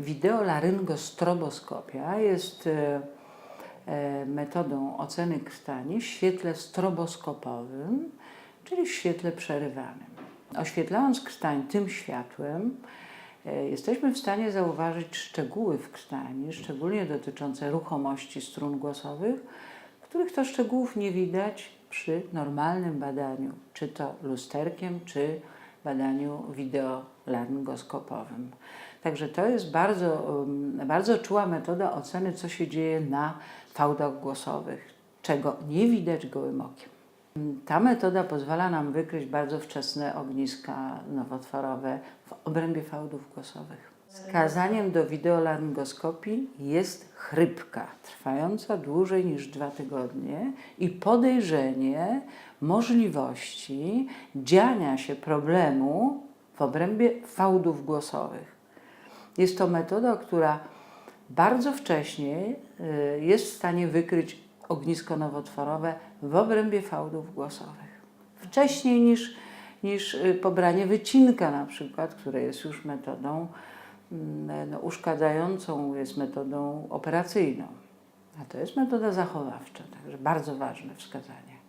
Wideolaryngostroboscopia jest e, e, metodą oceny krtani w świetle stroboskopowym, czyli w świetle przerywanym. Oświetlając krtań tym światłem, jesteśmy w stanie zauważyć szczegóły w krtani, szczególnie dotyczące ruchomości strun głosowych, których to szczegółów nie widać przy normalnym badaniu, czy to lusterkiem, czy badaniu wideolaryngoskopowym. Także to jest bardzo, bardzo czuła metoda oceny, co się dzieje na fałdach głosowych, czego nie widać gołym okiem. Ta metoda pozwala nam wykryć bardzo wczesne ogniska nowotworowe w obrębie fałdów głosowych. Wskazaniem do wideolaryngoskopii jest chrypka trwająca dłużej niż dwa tygodnie i podejrzenie możliwości dziania się problemu w obrębie fałdów głosowych. Jest to metoda, która bardzo wcześnie y, jest w stanie wykryć ognisko nowotworowe w obrębie fałdów głosowych. Wcześniej niż, niż y, pobranie wycinka na przykład, które jest już metodą mm, no, uszkadzającą, jest metodą operacyjną. A to jest metoda zachowawcza, także bardzo ważne wskazanie.